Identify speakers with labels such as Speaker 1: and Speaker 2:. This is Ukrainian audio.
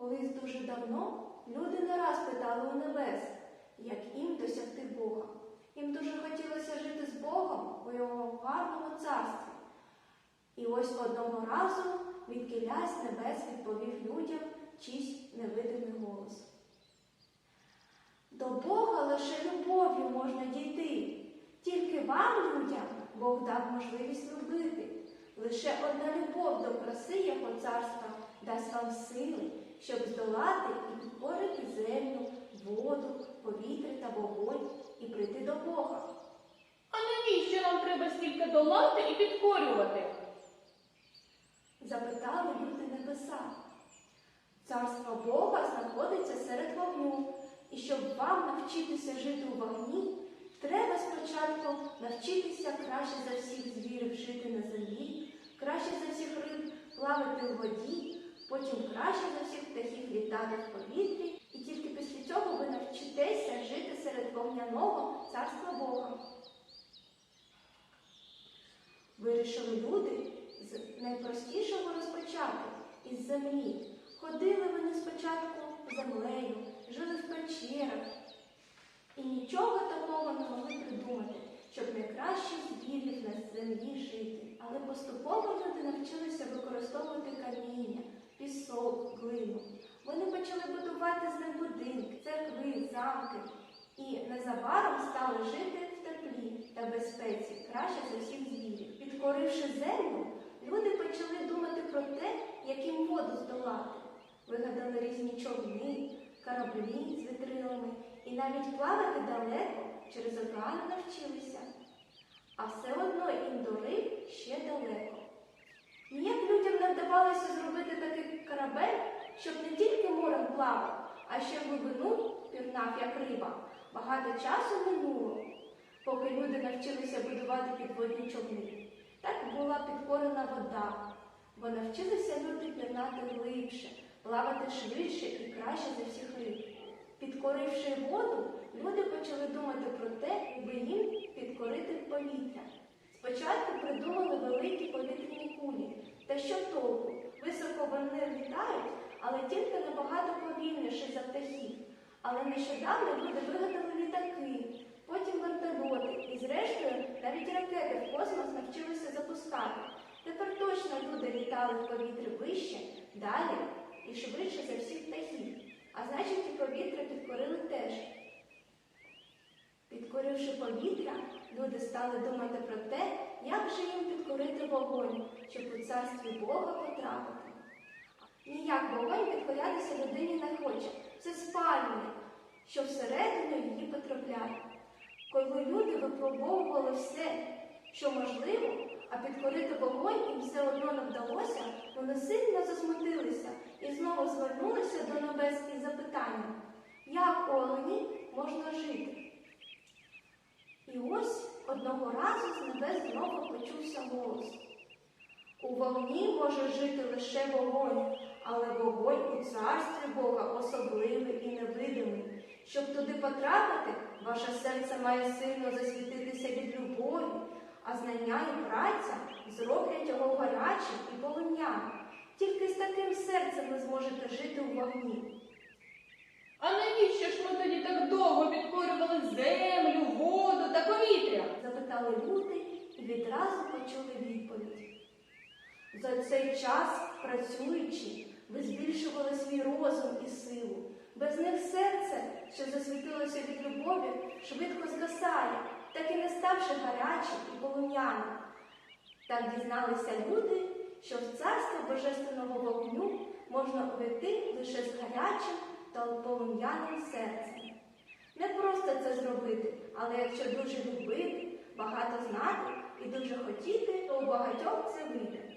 Speaker 1: Колись дуже давно люди не раз питали у небес, як їм досягти Бога. Їм дуже хотілося жити з Богом у його гарному царстві. І ось одного разу від кілясь небес відповів людям чийсь невидимий голос. До Бога лише любов'ю можна дійти. Тільки вам, людям, Бог дав можливість любити. Лише одна любов до краси Його царства дасть вам сили, щоб здолати і підкорити землю, воду, повітря та вогонь і прийти до Бога.
Speaker 2: А навіщо нам треба стільки долати і підкорювати?
Speaker 1: Запитали люди небеса. Царство Бога знаходиться серед вогню, і щоб вам навчитися жити у вогні, треба спочатку навчитися краще за всіх звірів жити на землі, краще за всіх риб плавати у воді, потім краще за всіх птахів літати в повітрі, і тільки після цього ви навчитеся жити серед вогняного царства Бога. Вирішили люди з найпростішого розпочати із землі. Ходили вони спочатку землею, жили в печерах. І нічого такого не могли придумати, щоб найкраще звірів на землі жити. Але поступово люди навчилися використовувати каміння, пісок, глину. Вони почали будувати з ним будинки, церкви, замки. І незабаром стали жити в теплі та безпеці, краще за всіх звірів. Підкоривши землю, люди почали думати про те, як їм воду здолати. Вигадали різні човни, кораблі з вітрилами і навіть плавати далеко через океан навчилися. А все одно їм до риб ще далеко. Ніяк людям не вдавалося зробити такий корабель, щоб не тільки морем плавав, а ще глибину пірнав, як риба. Багато часу минуло, поки люди навчилися будувати підводні човни. Так була підкорена вода, бо навчилися люди пірнати глибше, плавати швидше і краще за всіх риб. Підкоривши воду, люди почали думати про те, аби їм підкорити повітря. Спочатку придумали великі повітряні кулі. Та що толку? Високо вони літають, але тільки набагато повільніше за птахів. Але нещодавно люди вигадали літаки, потім вертольоти і, зрештою, навіть ракети в космос навчилися запускати. Тепер точно люди літали в повітрі вище, далі і швидше за всіх птахів. А значить, і повітря підкорили теж. Підкоривши повітря, люди стали думати про те, як же їм підкорити вогонь, щоб у царстві Бога потрапити. Ніяк вогонь підкорятися людині не хоче. Це спалює, що всередину її потрапляє. Коли люди випробовували все, що можливо, а підкорити вогонь їм все одно не вдалося, вони сильно засмутилися і знову звернулися до небес із запитанням, як у огні можна жити. І ось одного разу з небес знову почувся голос. У вогні може жити лише вогонь, але вогонь у царстві Бога особливий і невидимий. Щоб туди потрапити, ваше серце має сильно засвітитися від любові, а знання і праця зроблять його гарячим і полум'яним. Тільки з таким серцем ви зможете жити у вогні.
Speaker 2: А навіщо ж ми тоді так довго підкорювали землю, воду та повітря?
Speaker 1: Запитали люди і відразу почули відповідь. За цей час, працюючи, ви збільшували свій розум і силу. Без них серце, що засвітилося від любові, швидко згасає, так і не ставши гарячим і полум'яним. Так дізналися люди, що в царство божественного вогню можна увійти лише з гарячим та полум'яним серцем. Не просто це зробити, але якщо дуже любити, багато знати і дуже хотіти, то у багатьох це вийде.